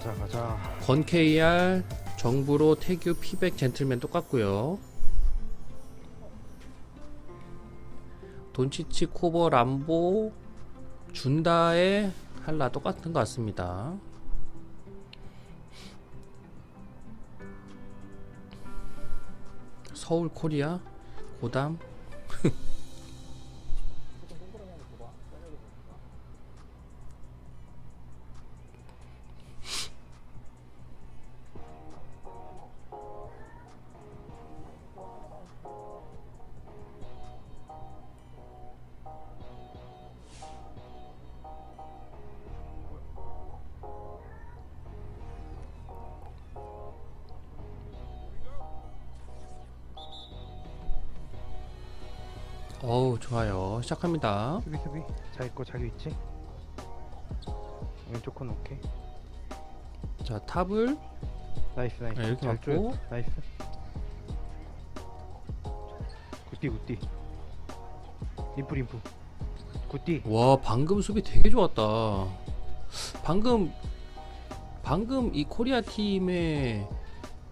가자 가자 건 KR 정부로 태규 피백 젠틀맨 똑같고요. 돈치치 코버 람보 준다의 할라 똑같은 것 같습니다. 서울 코리아 고담 어우 좋아요. 시작합니다. 수비 수비. 자기 거 자기 위치. 왼쪽 건 오케이 자 탑을. 나이스 나이스. 네, 이렇게 잘 맞고. 쪼였다. 나이스. 굿띠 굿띠 림프 림프 굿띠 와 방금 수비 되게 좋았다. 방금 방금 이 코리아 팀의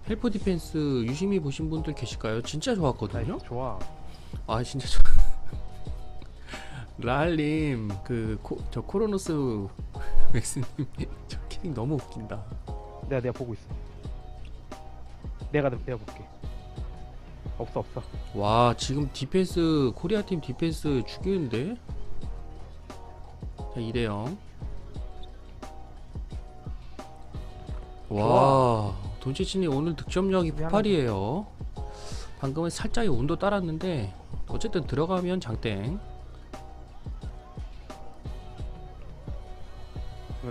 헬프 디펜스 유심히 보신 분들 계실까요? 진짜 좋았거든요. 나이스 좋아. 아 진짜 좋 라알님 그저 코로노스 맥스님 저 캐릭 너무 웃긴다. 내가 내가 보고 있어. 내가 내가 볼게. 없어 없어. 와 지금 디펜스 코리아 팀 디펜스 죽이는데? 자 2대0 와 돈치치님 오늘 득점력이 미안하다. 폭발이에요. 방금은 살짝의 온도 따랐는데 어쨌든 들어가면 장땡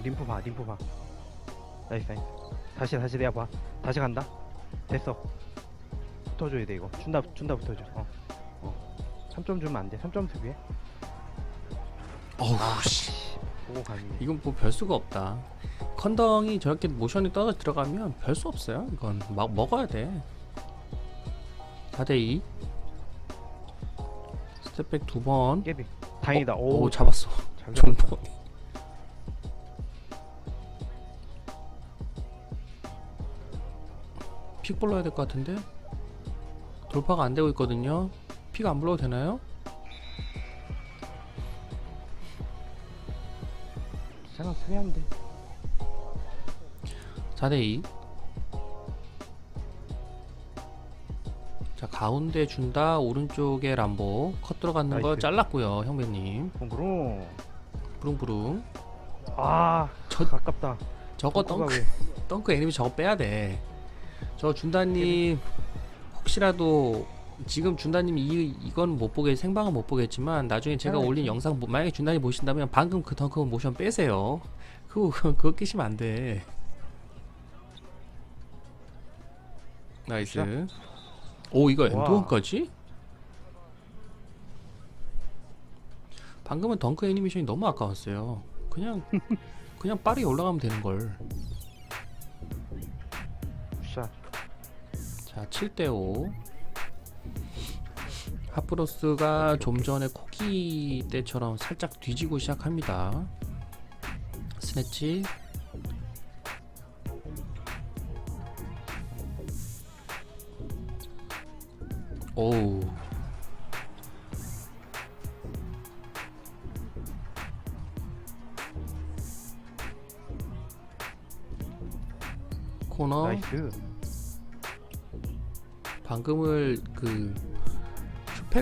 림프 봐 림프 봐. 나이스 나이스. 다시 다시 내가 봐. 다시 간다. 됐어. 붙어줘야 돼 이거. 준다 준다 붙어줘. 어. 어. 3점 주면 안돼. 3점 수비해 어우 씨. 보고 가니. 이건 뭐 별 수가 없다. 컨덩이 저렇게 모션이 떨어져 들어가면 별수 없어요. 이건 막 먹어야 돼. 4대2 스텝백 두번. 깨비. 다행이다. 오, 오, 잡았어. 잘 잡았다. 픽 불러야 될 것 같은데? 돌파가 안 되고 있거든요. 픽 안 불러도 되나요? 괜찮아 수비한데. 4대2 자 가운데 준다. 오른쪽에 람보. 컷 들어가는 거 나이스. 잘랐고요 형배님. 봉구로 부릉부릉. 아 저- 아깝다. 저거 덩크 왜? 덩크 애니비 저거 빼야 돼. 저 준다님 혹시라도 지금 준다님 이 이건 못 보게 생방은 못 보겠지만 나중에 제가 괜찮아요. 올린 영상 보- 만약에 준다님 보신다면 방금 그 덩크 모션 빼세요. 그거 그거, 그거 끼시면 안 돼. 나이스. 오 이거 와. 엔드원까지? 방금은 덩크 애니메이션이 너무 아까웠어요. 그냥 그냥 빠르게 올라가면 되는 걸. 샷 자, 7대5. 하프로스가 좀 전에 코기 때처럼 살짝 뒤지고 시작합니다. 스네치.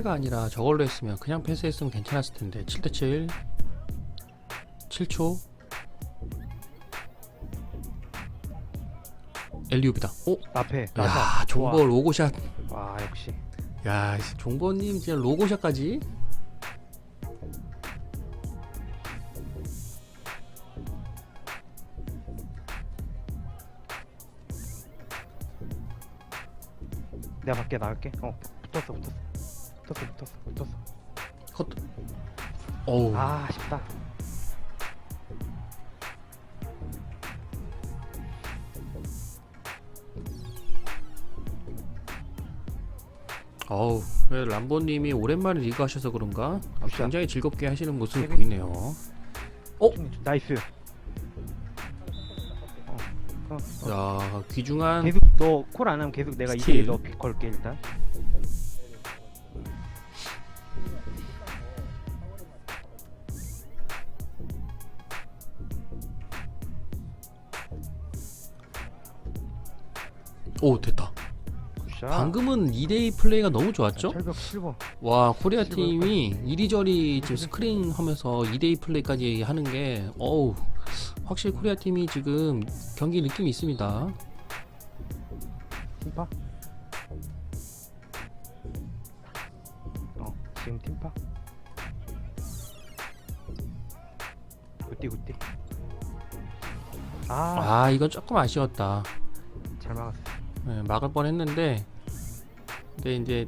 7대가 아니라 저걸로 했으면 그냥 패스했으면 괜찮았을 텐데. 7대7 7초. 엘리우비다. 오 어? 앞에. 야 종버 로고샷. 와 역시. 야 종버님 진짜 로고샷까지? 내가 밖에 나갈게. 어 붙었어 붙었어. 붙었어 붙었어 붙었어 컷 어우 아 아쉽다 어우 왜 람보님이 오랜만에 리그 하셔서 그런가 아. 굉장히 즐겁게 하시는 모습이. 보이네요 나이스 어, 어. 야 귀중한 계속 너 콜 안 하면 계속 내가 스틸. 너 걸게 일단. 오 됐다. 굿샷. 방금은 2대2 플레이가 너무 좋았죠? 철벽. 와 코리아 팀이 이리저리 지금 스크린 하면서 2대2 플레이까지 하는 게 어우 확실히 코리아 팀이 지금 경기 느낌이 있습니다. 팀파? 어, 지금 팀파? 굿띠 굿띠. 아, 아 이건 조금 아쉬웠다. 잘 막았어. 네, 막을 뻔했는데 근데 이제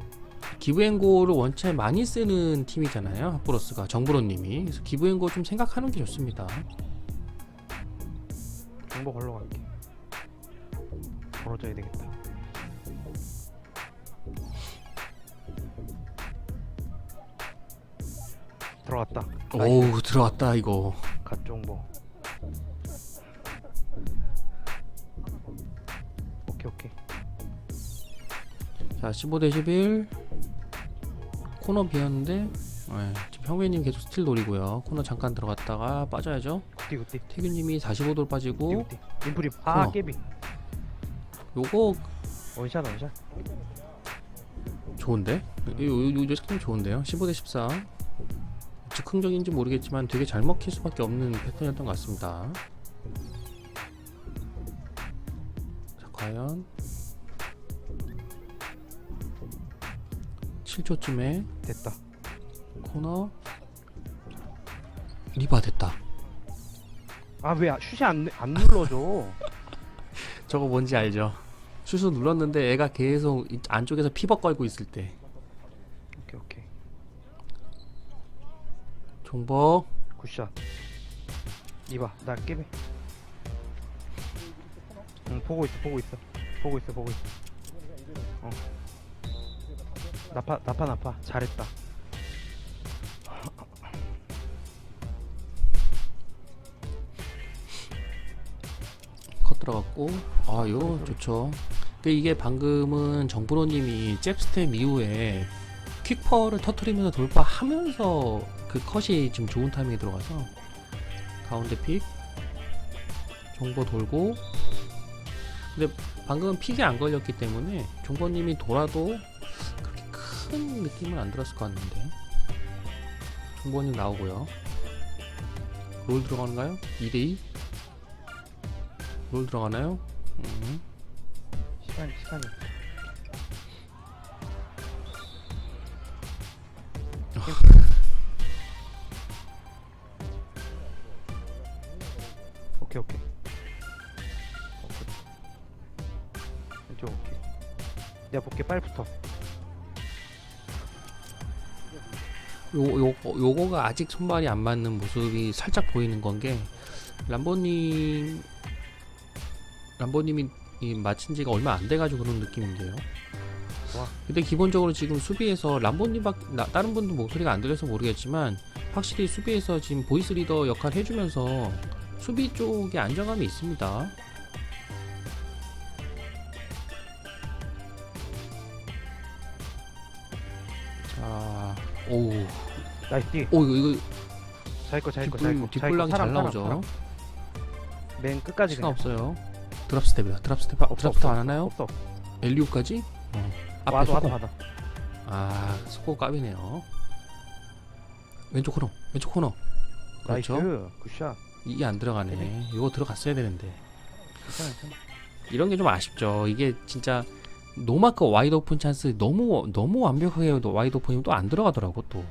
기브앤고를 원체 많이 쓰는 팀이잖아요 핫브로스가 정브로님이 그래서 기브앤고 좀 생각하는 게 좋습니다 정보 걸러 갈게. 걸어줘야 되겠다. 들어갔다. 오우 들어왔다 이거 갓 정보. 오케이 오케이. 자 15대 11 코너 비었는데 네, 지금 형배님 계속 스틸 노리고요 코너 잠깐 들어갔다가 빠져야죠 굿띠 굿띠. 태균님이 45도로 굿띠 빠지고 굿띠. 인프림. 아 코너. 깨비. 요거 원샷 원샷. 좋은데? 이- 요, 요, 요 스킨 좋은데요? 15대 14 즉흥적인지 모르겠지만 되게 잘 먹힐 수밖에 없는 패턴이었던 것 같습니다 자 과연 7초쯤에 됐다. 코너 리바 됐다 아 왜 슛이 안, 안 눌러줘? 저거 뭔지 알죠? 슛을 눌렀는데 애가 계속 이 안쪽에서 피벅거리고 있을 때 오케이 오케이. 종복 굿샷. 이봐 나 깨비. 응 보고 있어 보고 있어 보고 있어 보고 있어. 어. 나파 나파 나파. 잘했다. 컷 들어갔고. 아 이거 좋죠. 그 이게 방금은 정프로님이 잽스텝 이후에 퀵퍼를 터트리면서 돌파하면서 그 컷이 지금 좋은 타이밍에 들어가서 가운데 픽 종보 돌고. 근데 방금은 픽이 안 걸렸기 때문에 종보님이 돌아도 큰 느낌은 안 들었을 것 같는데 종보님 나오고요 롤 들어가는가요? 2대2 롤 들어가나요? 음. 시간 시간이. 오케이 오케이. 오케이. 왼쪽 오케이. 내가 볼게 빨리 붙어. 요, 요, 요거가 아직 손발이 안 맞는 모습이 살짝 보이는 건 게 람보님 람보님이 이 맞힌 지가 얼마 안 돼가지고 그런 느낌인데요. 와. 근데 기본적으로 지금 수비에서 람보님 밖 나- 다른 분들 목소리가 안 들려서 모르겠지만 확실히 수비에서 지금 보이스 리더 역할 해주면서 수비 쪽에 안정감이 있습니다. 자, 오우, 나이스 띠. 오 이거 이거 자기 거 자기 거 거. 뒷불, 거. 뒷불랑이 잘 나오죠. 맨 끝까지 시간 그냥. 없어요. 드랍 스텝이다. 드랍 스텝, 없어, 드랍 스텝 안 하나요? 없어. 엘리오까지? 어. 앞에 와도 와도 소고. 와도. 아, 소고 까비네요. 왼쪽 코너, 왼쪽 코너. 그렇죠. 나이스. 굿샷. 이게 안 들어가네. 이거 들어갔어야 되는데. 괜찮아 괜찮아. 이런 게 좀 아쉽죠. 이게 진짜 노마크 와이드 오픈 찬스 너무 너무 완벽하게 와이드 오픈이면 또 안 들어가더라고 또.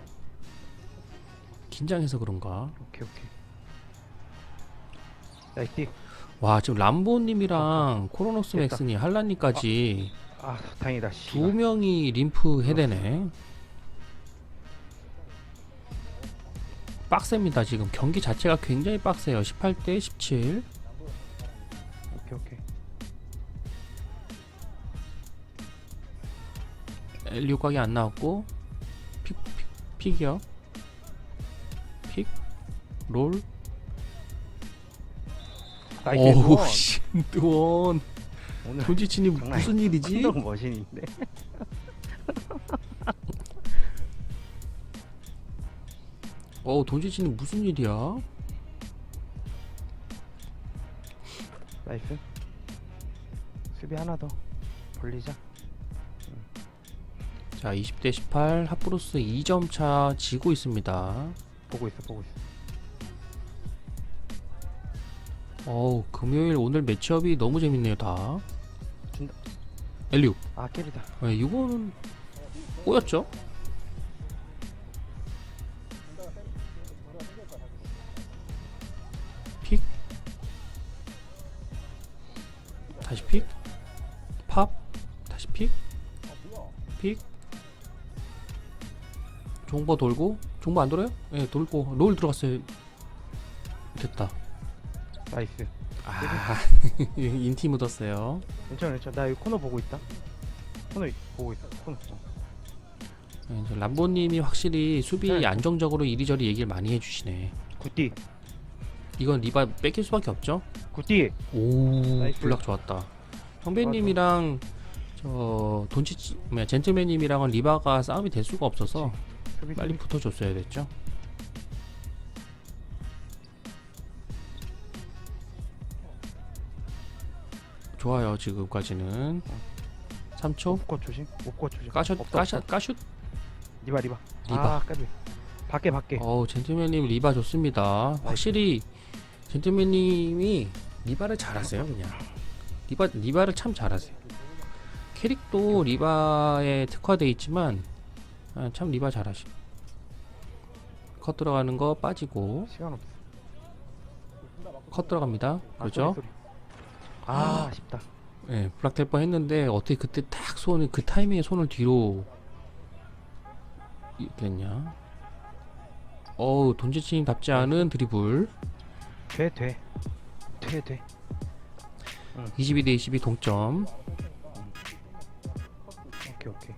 긴장해서 그런가? 오케이 오케이. 나이스 띠. 와 지금 람보님이랑 코로노스 됐다. 맥스니 할란니까지 아 다행이다. 씨. 두 명이 림프 해대네. 빡셉니다. 지금 경기 자체가 굉장히 빡세요. 18대 17. 엘리오 각이 안 나왔고 픽, 픽, 픽이요. 픽, 롤. 어우 원. 씨 뜨원 오늘 돈지치님 장난 무슨 일이지? 한동 머신인데. 어우 돈지치님 무슨 일이야? 나이스. 수비 하나 더 벌리자. 자 20대 18 하프로스 2점 차 지고 있습니다 보고 있어 보고 있어. 어우 금요일 오늘 매치업이 너무 재밌네요 다 준다. 엘리우 아 깨리다. 네, 이거는 꼬였죠? 픽 다시 픽 팝 다시 픽 픽 종보 돌고 종보 안 돌아요? 예 돌고 롤 들어갔어요 됐다 나이스. 아 인티 묻었어요 괜찮아 괜찮아. 나 여기 코너 보고 있다. 코너 보고 있어. 코너. 어. 네, 람보님이 확실히 수비 네. 안정적으로 이리저리 얘기를 많이 해주시네. 굿디 이건 리바 뺏길 수밖에 없죠. 굿디. 오, 나이스. 블락 좋았다. 형배님이랑 저 돈치 뭐야 젠틀맨님이랑은 리바가 싸움이 될 수가 없어서 빨리. 붙어줬어야 됐죠. 좋아요 지금까지는 3초 오프컷 조심. 오프컷 조심. 까샷 없다, 까샷 없다. 까슛 리바 리바. 리바. 아 까비. 밖에 밖에. 어우 젠틀맨님 리바 좋습니다. 확실히 젠틀맨님이 리바를 잘하세요 그냥. 리바 리바를 참 잘하세요. 캐릭도 리바에 특화돼 있지만 아, 참 리바 잘하시. 컷 들어가는 거 빠지고 시간 없어. 컷 들어갑니다. 아, 그렇죠? 소리, 소리. 아 아쉽다. 예, 블락될 뻔 했는데 어떻게 그때 딱 손을 그 타이밍에 손을 뒤로 됐냐? 어우 돈지치님 답지 않은 드리블. 돼 돼. 돼 돼. 22 대 22 동점. 오케이 오케이.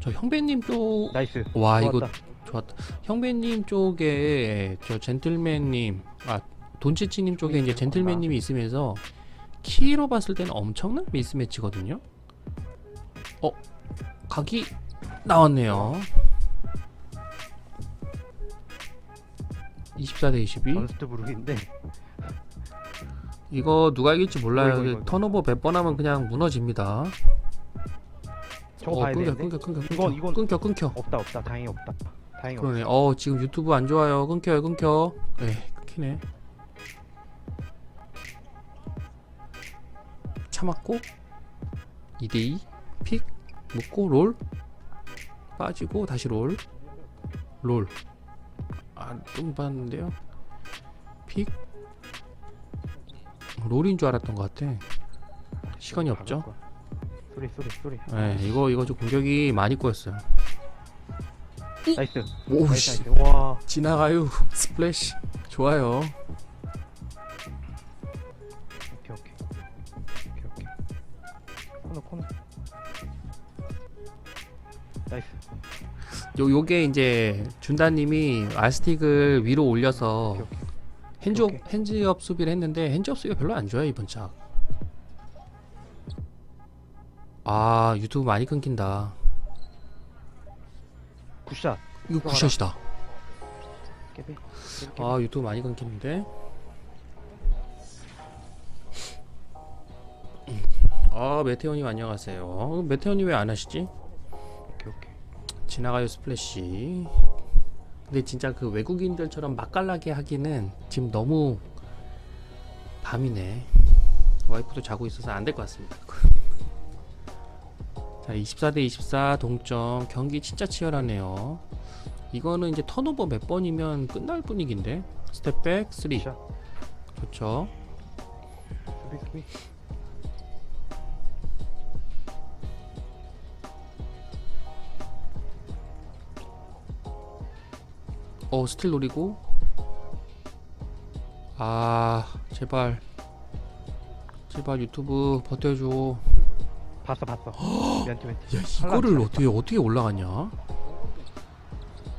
저 형배님 쪽, 나이스. 와 이거 좋았다. 좋았다. 형배님 쪽에 저 젠틀맨님, 아 돈치치님 쪽에 이제 젠틀맨님이 있으면서 키로 봤을 때는 엄청난 미스매치거든요. 어, 각이 나왔네요. 24 대 22. 전스트 부르기인데 이거 누가 이길지 몰라요. 이거, 이거, 이거. 턴오버 100번 하면 그냥 무너집니다. 저거 어, 봐야 끊겨, 되는데. 끊겨, 끊겨, 끊겨, 이건- 이건- 끊겨, 끊겨. 없다 없다. 다행히 없다. 다행히 없다. 그러네. 어 지금 유튜브 안 좋아요. 끊겨요, 끊겨. 네, 끊기네. 참았고 2대2 픽 묶고 롤 빠지고 다시 롤 롤. 아 좀 봤는데요. 픽 롤인 줄 알았던 것 같아. 시간이 없죠. 소리 소리 소리. 네, 이거 이거 좀 공격이 많이 꼬였어요. 나이스. 오씨. 나이스 나이스. 와. 지나가요 스플래시 좋아요 오케이 오케이. 오케이 오케이. 코너 코너. 나이스. 요 요게 이제 준다님이 알스틱을 위로 올려서 오케이 오케이. 핸즈업 오케이. 핸즈업 수비를 했는데 핸즈업 수비가 별로 안 좋아요 이번 작. 아 유튜브 많이 끊긴다. 굿샷. 이거 들어가라. 굿샷이다. 깨비. 깨비, 깨비. 아 유튜브 많이 끊기는데. 아 메테오님 안녕하세요. 메테오님 왜 안 하시지? 오케이 오케이. 지나가요 스플래시 근데 진짜 그 외국인들처럼 맛깔나게 하기는 지금 너무 밤이네 와이프도 자고 있어서 안 될 것 같습니다 자 24대 24 동점. 경기 진짜 치열하네요. 이거는 이제 턴오버 몇 번이면 끝날 분위기인데? 스텝백 3 굿샷. 좋죠. 수비 수비. 어 스틸 노리고. 아 제발. 제발 유튜브 버텨줘 봤어 봤어. 멘트 멘트. 야 이거를 어떻게 어떻게 올라갔냐?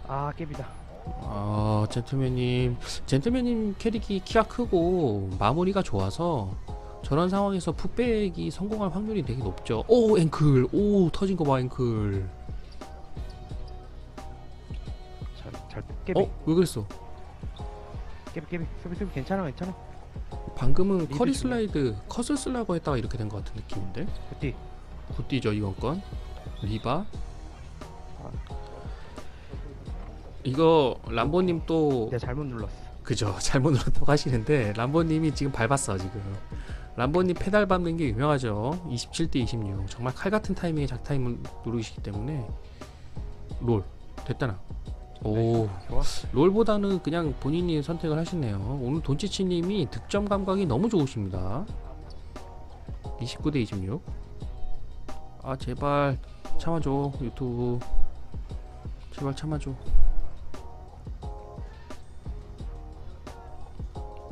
아 깨비다. 아 젠틀맨님 젠틀맨님 캐릭이 키가 크고 마무리가 좋아서 저런 상황에서 풋백이 성공할 확률이 되게 높죠. 오 앵클 오 터진 거 봐 앵클. 잘잘 깨비. 어왜 그랬어? 깨비 깨비. 수비 수비 괜찮아 괜찮아. 방금은 커리. 슬라이드 컷을 쓰려고 했다가 이렇게 된 것 같은 느낌인데 그때 굿디죠 이번 건 리바 이거 람보님 또 내가 잘못 눌렀어. 그죠 잘못 눌렀다고 하시는데 람보님이 지금 밟았어 지금 람보님 페달 밟는 게 유명하죠 27대 26 정말 칼 같은 타이밍에 작타임을 누르시기 때문에 롤 됐다나 오 좋아. 롤보다는 그냥 본인이 선택을 하시네요. 오늘 돈치치님이 득점 감각이 너무 좋으십니다. 29대 26. 아 제발 참아줘 유튜브. 제발 참아줘.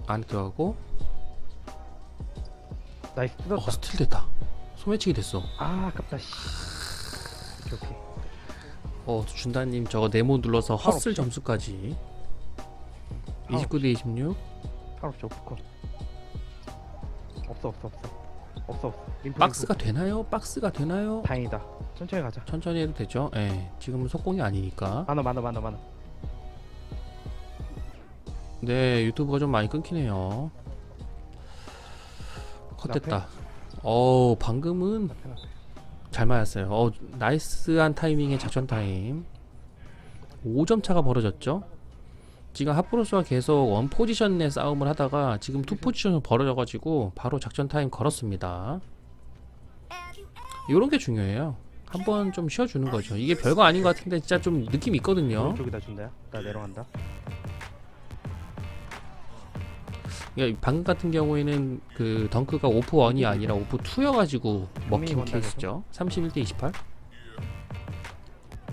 안에 들어가고 나이스 어 뜯었다. 스틸 됐다. 소매치기 됐어. 아 아깝다 씨. 오케이 오케이. 어 준다님 저거 네모 눌러서 헛슬. 점수까지. 파울 29 대 26. 하루 줘 붙어. 없어 없어 없어. 없어 없어. 림프, 박스가 되나요? 박스가 되나요? 림프. 다행이다. 천천히 가자. 천천히 해도 되죠. 예. 지금은 속공이 아니니까. 많아 많아 많아 많아. 네, 유튜브가 좀 많이 끊기네요. 컷됐다. 어, 방금은 앞에 앞에. 잘 맞았어요. 어, 나이스한 타이밍의 작전 타임. 5점 차가 벌어졌죠. 지금 하프로스와 계속 원 포지션 내 싸움을 하다가 지금 투 포지션으로 벌어져가지고 바로 작전 타임 걸었습니다. 이런 게 중요해요. 한번 좀 쉬어주는 거죠. 이게 별거 아닌 것 같은데 진짜 좀 느낌 있거든요. 오른쪽에다 준다야. 나 내려간다. 그러니까 방금 같은 경우에는 그 덩크가 오프 1이 아니라 오프 2여가지고 먹힌 케이스죠. 31대 28.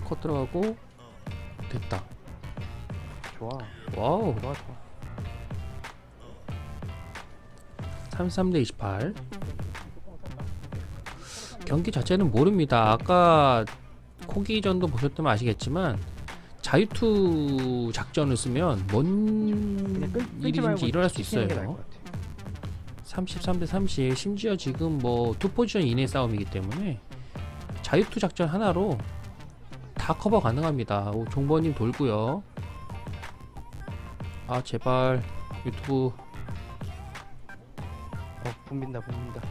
컷 들어가고 됐다. 좋아. 와우. 좋아 좋아. 33대 28. 경기 자체는 모릅니다. 아까 코기전도 보셨다면 아시겠지만 자유투 작전을 쓰면 뭔 일인지 일어날 수 있어요. 것 같아. 33대 30 심지어 지금 뭐 투 포지션 이내 싸움이기 때문에 자유투 작전 하나로 다 커버 가능합니다. 오, 종버님 돌고요. 아 제발 유튜브 어 붐빈다 붐빈다.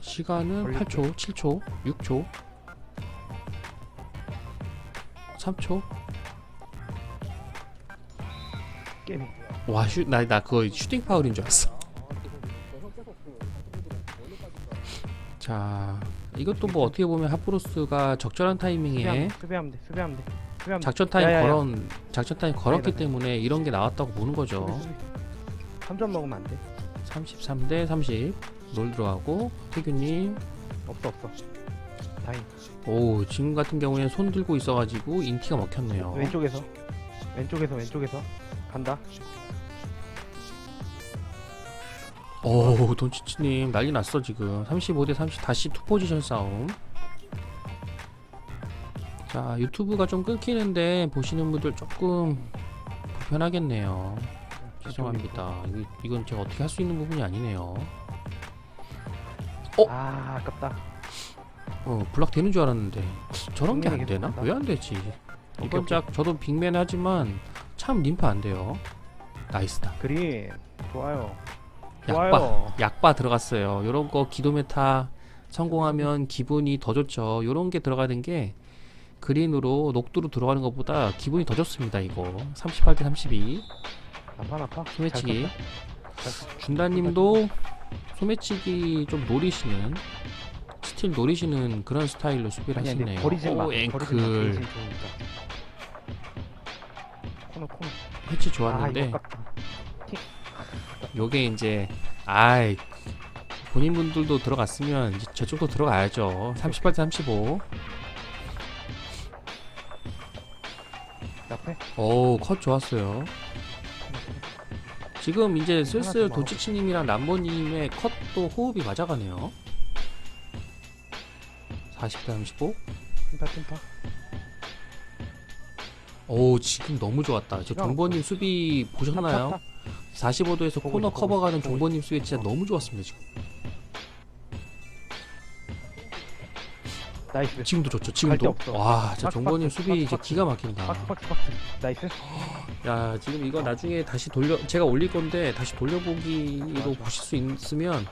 시간은 걸릴게. 8초, 7초, 6초, 3초. 게임. 와, 슈, 나, 나 그거 슈팅 파울인 줄 알았어. 자, 이것도 뭐 어떻게 보면 하프로스가 적절한 타이밍에 수비하면, 수비하면 돼. 수비하면 돼. 작전 타임 야야야. 걸어 작전 타임 걸었기 아니다. 때문에 이런 게 나왔다고 보는 거죠. 3점 먹으면 안 돼. 33 대 30. 롤 들어가고 태규님. 없어 없어. 다행. 오 지금 같은 경우에는 손 들고 있어가지고 인티가 먹혔네요. 왼쪽에서. 왼쪽에서 왼쪽에서 간다. 오 돈치치님 난리 났어 지금 35 대 30 다시 투 포지션 싸움. 자 유튜브가 좀 끊기는데 보시는 분들 조금 불편하겠네요. 죄송합니다. 이- 이건 제가 어떻게 할 수 있는 부분이 아니네요. 어? 아 아깝다. 어 블락 되는 줄 알았는데 저런 게 안 되나? 왜 안 되지? 오케이, 이번 짝 저도 빅맨 하지만 참 림프 안 돼요. 나이스다. 그린 좋아요. 약바 좋아요. 약바 들어갔어요. 요런 거 기도메타 성공하면 기분이 더 좋죠. 요런 게 들어가는 게 그린으로 녹두로 들어가는 것보다 기분이 더 좋습니다. 이거 38 대 32 아파 아파. 소매치기. 준다님도 소매치기 좀 노리시는 스틸 노리시는 그런 스타일로 수비를 하시네요. 오. 앵클. 코너 코너. 아 좋았는데 아깝다. 요게 이제 아이 본인 분들도 들어갔으면 이제 저쪽도 들어가야죠. 38 대 35. 오, 컷 좋았어요. 지금 이제 슬슬 하나 더 도치치님이랑 람보님의 컷도 호흡이 맞아가네요. 40대 35. 팀파 팀파. 오 지금 너무 좋았다. 저 종보님 수비 보셨나요? 45도에서 보고 코너 커버가는 종보님 수비 진짜 너무 좋았습니다 지금. 나이스. 지금도 좋죠. 지금도. 없어. 와, 진짜 박스, 종보님 박스, 수비 박스, 이제 박스. 기가 막힌다. 박스 박스 박스. 나이스. 야 지금 이거 나중에 다시 돌려 제가 올릴 건데 다시 돌려보기로. 보실 수 있으면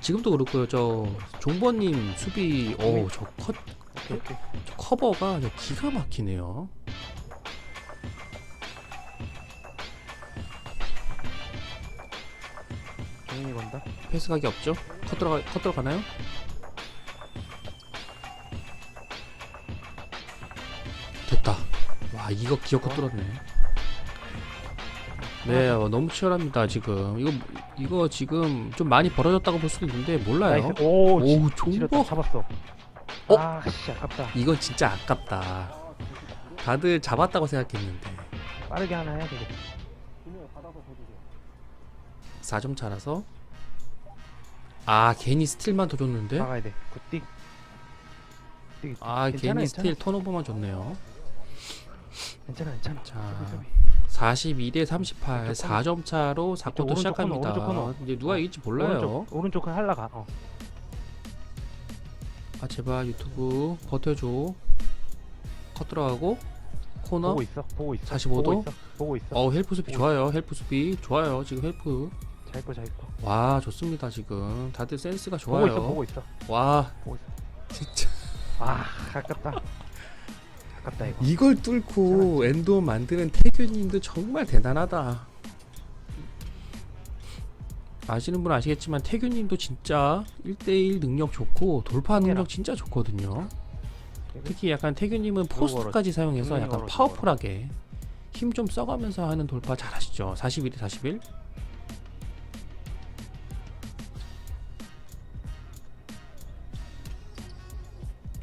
지금도 그렇고요. 저 종보님 수비 어저 컷 오케이 오케이. 저 커버가 저 기가 막히네요. 종이 건다. 패스 각이 없죠? 컷 들어가 컷 들어가나요? 와 이거 기어 컷 뚫었네. 네 어, 너무 치열합니다 지금 이거 이거 지금 좀 많이 벌어졌다고 볼 수도 있는데 몰라요. 나이스. 오. 오 지- 지렸다. 잡았어. 어? 아, 씨 아깝다. 이건 진짜 아깝다. 다들 잡았다고 생각했는데 빠르게 하나 해야 되겠다. 4점 차라서 아 괜히 스틸만 더 줬는데 막아야 돼. 굿띠. 아 괜히. 스틸 턴오버만 줬네요. 괜찮아 괜찮아. 자, 수비, 수비. 42대 38 오른쪽 4점 차로 4쿼터 오른쪽 시작합니다. 코너, 오른쪽 코너. 이제 누가 이길지 몰라요. 오른쪽 오른쪽은 할라가. 어. 아 제발 유튜브 버텨줘. 컷 들어가고 코너. 보고 있어. 보고 있어. 45 도? 보고 있어. 보고 있어. 어 헬프 수비 보고 좋아요. 헬프 수비 좋아요. 지금 헬프 잘 거, 잘 거. 와 좋습니다 지금 다들 센스가 보고 좋아요. 있어. 보고 있어. 와 보고 있어. 진짜 아, 아깝다. 아깝다 이거. 이걸 뚫고 엔도 만드는 태균님도 정말 대단하다. 아시는 분 아시겠지만 태균님도 진짜 1대1 능력 좋고 돌파. 능력 진짜 좋거든요. 특히 약간 태균님은. 포스트까지 사용해서 음, 약간 파워풀하게 힘 좀 써가면서 하는 돌파 잘하시죠. 42대 41.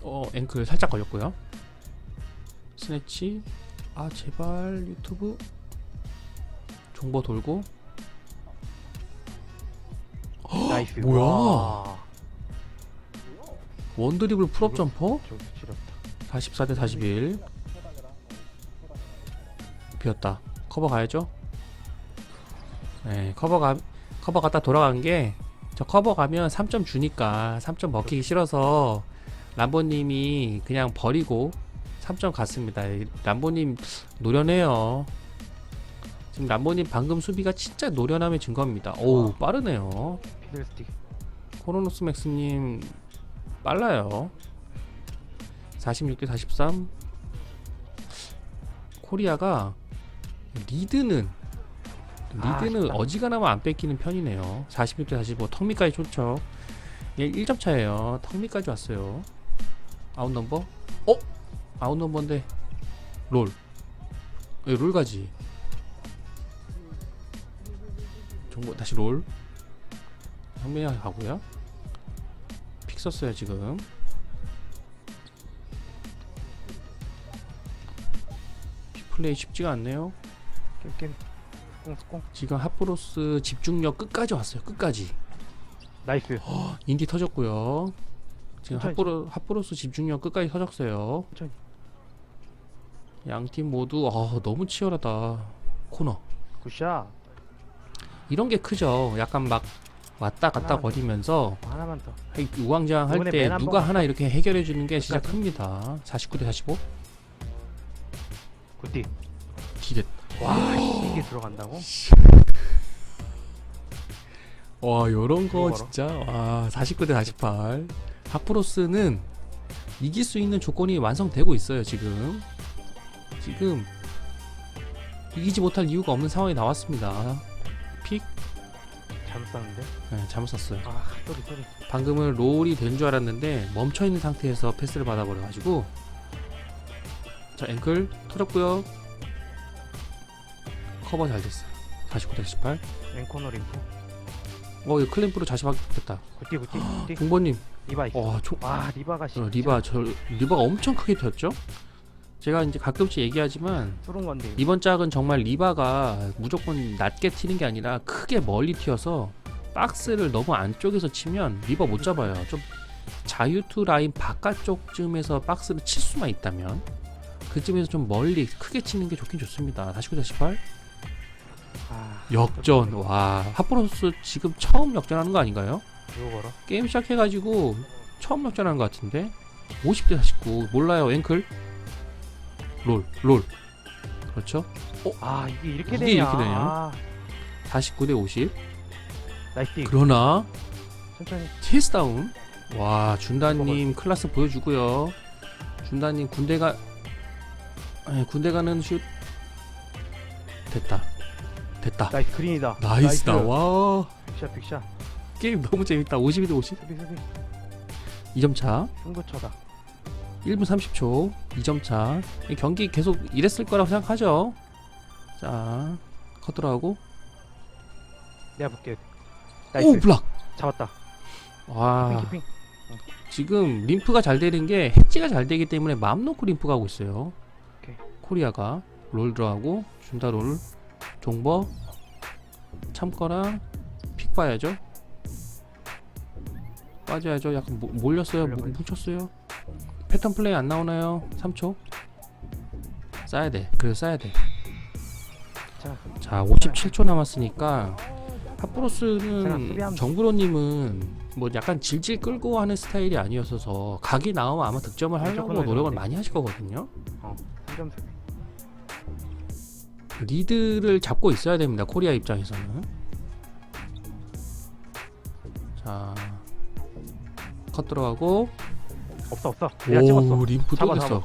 어 앵클 살짝 걸렸고요. 스네치. 아 제발 유튜브. 정보 돌고. 나이스. 뭐야? 와, 원드리블 풀업 점퍼? 저기 지렸다. 44대 41 비었다. 커버 가야죠? 네 커버 가 커버 갔다 돌아간 게 저 커버 가면 3점 주니까 3점 먹히기 싫어서 람보님이 그냥 버리고 3점 갔습니다 이 람보님 노련해요 지금 람보님 방금 수비가 진짜 노련함의 증거입니다 오 빠르네요 피들스틱. 코로노스 맥스님 빨라요. 46대 43. 코리아가 리드는 리드는 아, 어지간하면 안 뺏기는 편이네요. 46대 45 턱밑까지 좋죠. 얘 1점 차예요. 턱밑까지 왔어요. 아웃 넘버? 어? 아웃 넘버인데 롤. 예, 롤 가지. 정보 다시 롤. 형민이 가고요. 픽 썼어요 지금. 플레이 쉽지가 않네요. 지금 하프로스 집중력 끝까지 왔어요. 끝까지. 나이스. 인디 터졌고요. 지금. 하프로 하프로스 집중력 끝까지 터졌어요. 천천히. 양팀 모두 아, 너무 치열하다. 코너. 굿샷. 이런 게 크죠. 약간 막 왔다 갔다 하나만 거리면서 하나만 더. 이 우왕좌왕 할 이번에 때 맨한 누가 번 하나 이렇게 해결해 주는 게 진짜 끝까지. 큽니다. 49대 45. 굿띠. 기대. 와, 이게 들어간다고? 와 요런 거 이거 봐라. 진짜 와 49대 48 하프로스는 이길 수 있는 조건이 완성되고 있어요 지금 지금 이기지 못할 이유가 없는 상황이 나왔습니다 픽 잘못 쐈는데. 네, 잘못 썼어요 아, 쏘리 쏘리. 방금은 롤이 된 줄 알았는데 멈춰있는 상태에서 패스를 받아버려가지고 자 앵클 터졌고요 커버 잘 됐어요 49대 18 앵코너 림프. 어 이거 클램프로 자시박됐다 굿띠 굿띠 굿띠. 공보님 리바 있어. 와 조, 와, 리바가 씨. 어, 리바 저 리바가 엄청 크게 튀었죠. 제가 이제 가끔씩 얘기하지만 뚫은 건데. 이번 짝은 정말 리바가 무조건 낮게 튀는 게 아니라 크게 멀리 튀어서 박스를 너무 안쪽에서 치면 리바 못 잡아요. 좀 자유투 라인 바깥쪽쯤에서 박스를 칠 수만 있다면 그쯤에서 좀 멀리 크게 치는 게 좋긴 좋습니다. 49, 48아 역전 와 하프로스 지금 처음 역전하는 거 아닌가요? 이거 걸어 게임 시작해가지고 처음 역전하는 것 같은데 50대 49 몰라요 앵클 롤 롤. 그렇죠? 아 이게 이렇게 이게 되냐 이렇게 되냐? 아, 49 대 50 나이스. 딕. 그러나 천천히. 체스다운. 와 준다님 클라스 보여주고요. 준다님 군대가 아니, 군대 가는 슛. 됐다. 됐다. 나이스 그린이다. 나이스다. 와. 빅샷 빅샷. 게임 너무 재밌다. 52 대 50 수비 수비 2점 차. 승부처다 1분 30초 2점 차이 경기 계속 이랬을 거라고 생각하죠 자 커트하고 내가 볼게 오 나이스 블락 잡았다 와 키핑 지금 림프가 잘 되는 게 해지가 잘 되기 때문에 마음 놓고 림프가 하고 있어요. 오케이. 코리아가 롤 들어가고 준다 롤 종버 참거랑 픽 봐야죠. 빠져야죠. 약간 모- 몰렸어요. 몰려, 뭉- 몰려. 뭉쳤어요. 패턴 플레이 안 나오나요? 3초. 싸야 돼. 그래 싸야 돼. 자 자, 57초 남았으니까 수비하면 정브로님은 뭐 약간 질질 끌고 하는 스타일이 아니었어서 각이 나오면 아마 득점을 하려고 노력을. 많이 하실 거거든요. 3점 수비 리드를 잡고 있어야 됩니다. 코리아 입장에서는. 자, 컷 들어가고 없어 없어 내가 찍었어 오 림프 또 잡아, 됐어.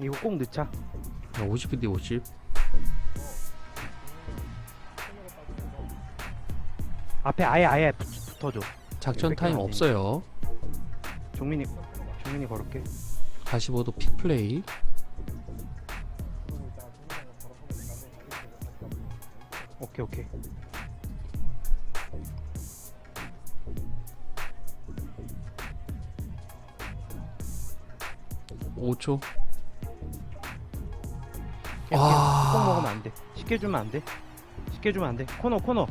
이거 꼭 넣자 50대 50. 앞에 아예 아예 붙, 붙어줘 작전 뺏기면 타임 안 없어요. 종민이 종민이 걸을게 45도 픽 플레이. 오케이 오케이 5초. 꼭 아. 먹으면 안 돼 쉽게 주면 안 돼 쉽게 주면 안 돼 코너 코너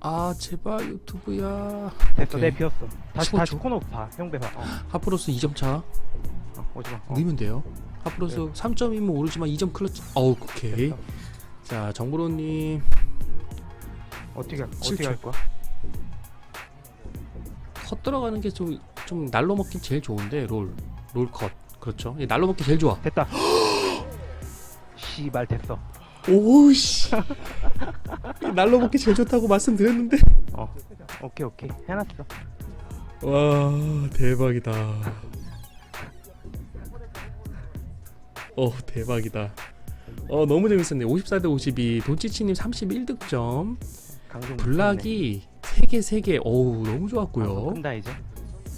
아 제발 유튜브야. 됐어 오케이. 내 비었어 다시 15초. 다시 코너 봐 형배 봐 어, 하프로스 2점 차. 어, 오지 마 어, 넣으면 돼요. 하프로스 3점이면 오르지만 2점 클러치. 어우 오케이. 됐어. 자 정브로님 어떻게 할- 어떻게 칠초. 할 거야 컷 들어가는 게 좀 좀 날로 먹기 제일 좋은데 롤 롤 컷. 그렇죠. 이 날로 먹기 제일 좋아. 됐다 씨발 됐어 오씨. 날로 먹기 제일 좋다고 말씀드렸는데. 어 오케이 오케이 해놨어 와 대박이다. 어 대박이다. 어 너무 재밌었네. 54 대 52. 돈치치님 31득점. 강종 블락이 3개 3개. 어우 너무 좋았고요. 큰다 이제